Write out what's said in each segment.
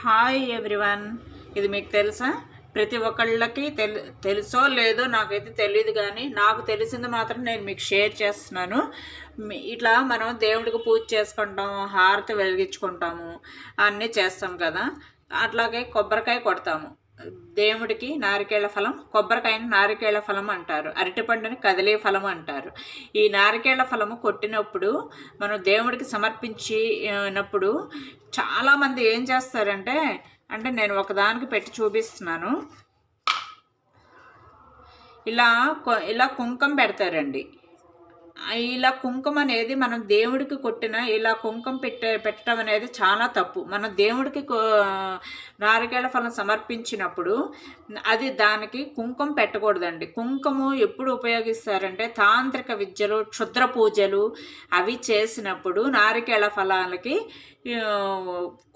Hi everyone. ఇది మీకు తెలుసా? ప్రతి ఒక్కళ్ళకి తెలు తెలుసో లేదో నాకైతే తెలియదు కానీ నాకు తెలిసింది మాత్రం నేను మీకు షేర్ చేస్తున్నాను. ఇట్లా మనం దేవుడికి పూజ చేసుకుంటాము హారతి వెలిగించుకుంటాము అన్నీ చేస్తాం కదా. అట్లాగే కొబ్బరికాయ కొడతాము. దేవుడికి నారికేళ్ళ ఫలం కొబ్బరికాయని నారికేళ్ళ ఫలం అంటారు. అరటిపండుని కదిలే ఫలం అంటారు. ఈ నారికేళ్ళ ఫలము కొట్టినప్పుడు మనం దేవుడికి సమర్పించినప్పుడు చాలామంది ఏం చేస్తారంటే అంటే నేను ఒకదానికి పెట్టి చూపిస్తున్నాను. ఇలా ఇలా కుంకం పెడతారండి. ఇలా కుంకుమ అనేది మనం దేవుడికి కొట్టిన ఇలా కుంకుమ పెట్టే పెట్టడం అనేది చాలా తప్పు. మనం దేవుడికి నారికేళ ఫలం సమర్పించినప్పుడు అది దానికి కుంకుమ పెట్టకూడదండి. కుంకుమ ఎప్పుడు ఉపయోగిస్తారంటే తాంత్రిక విద్యలు క్షుద్ర పూజలు అవి చేసినప్పుడు నారికేళ ఫలాలకి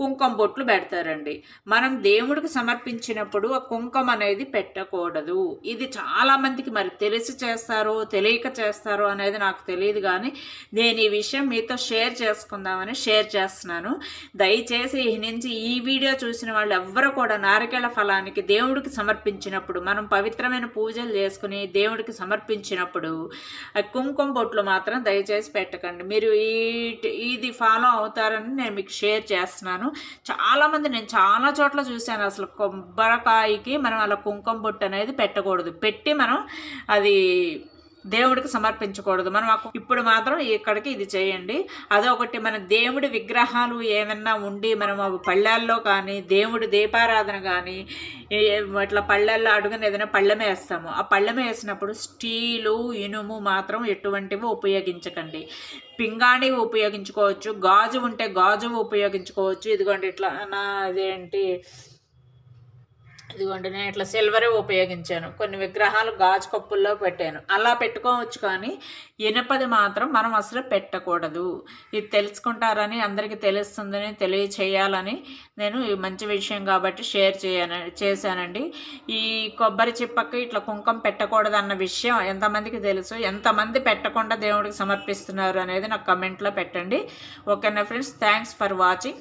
కుంకుమ బొట్లు పెడతారండి. మనం దేవుడికి సమర్పించినప్పుడు ఆ కుంకుమ అనేది పెట్టకూడదు. ఇది చాలామందికి మరి తెలిసి చేస్తారో తెలియక చేస్తారో అనేది నాకు తెలియదు కానీ నేను ఈ విషయం మీతో షేర్ చేసుకుందామని షేర్ చేస్తున్నాను. దయచేసి ఈ నుంచి ఈ వీడియో చూసిన వాళ్ళు ఎవ్వరు కూడా నారికేళ ఫలానికి దేవుడికి సమర్పించినప్పుడు మనం పవిత్రమైన పూజలు చేసుకుని దేవుడికి సమర్పించినప్పుడు ఆ కుంకుమ బొట్లు మాత్రం దయచేసి పెట్టకండి. మీరు ఈ ఇది ఫాలో అవుతారని నేను మీకు షేర్ చేస్తున్నాను. చాలామంది నేను చాలా చోట్ల చూశాను అసలు కొబ్బరికాయకి మనం అలా కుంకుమ బొట్టు అనేది పెట్టకూడదు. పెట్టి మనం అది దేవుడికి సమర్పించకూడదు. మనం ఇప్పుడు మాత్రం ఇక్కడికి ఇది చేయండి. అదొకటి మన దేవుడి విగ్రహాలు ఏమన్నా ఉండి మనం అవి పళ్ళాల్లో కానీ దేవుడి దీపారాధన కానీ ఏ- ఇట్లా పళ్ళల్లో అడుగున ఏదైనా పళ్ళమే వేస్తాము. ఆ పళ్ళమే వేసినప్పుడు స్టీలు ఇనుము మాత్రం ఎటువంటివి ఉపయోగించకండి. పింగాణి ఉపయోగించుకోవచ్చు గాజు ఉంటే గాజు ఉపయోగించుకోవచ్చు. ఇదిగోండి ఇట్లా నా అదేంటి ఇదిగోండి నేను ఇట్లా సిల్వరే ఉపయోగించాను. కొన్ని విగ్రహాలు గాజు కప్పుల్లో పెట్టాను. అలా పెట్టుకోవచ్చు కానీ ఇనుపది మాత్రం మనం అసలు పెట్టకూడదు. ఇది తెలుసుకుంటారని అందరికీ తెలుస్తుందని తెలియచేయాలని నేను ఈ మంచి విషయం కాబట్టి షేర్ చేయను చేశానండి. ఈ కొబ్బరి చిప్పకి ఇట్లా కుంకుమ పెట్టకూడదు అన్న విషయం ఎంతమందికి తెలుసు? ఎంతమంది పెట్టకుండా దేవుడికి సమర్పిస్తున్నారు అనేది నాకు కమెంట్లో పెట్టండి. ఓకేనా ఫ్రెండ్స్ థ్యాంక్స్ ఫర్ వాచింగ్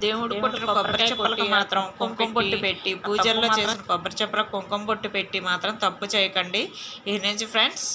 దేవుడు కొట్టిన కొబ్బరి చెప్పులకు మాత్రం కుంకుమ బొట్టు పెట్టి పూజల్లో చేసిన కొబ్బరి చెప్పులకు కుంకుమ బొట్టు పెట్టి మాత్రం తప్పు చేయకండి. ఈ నుంచి ఫ్రెండ్స్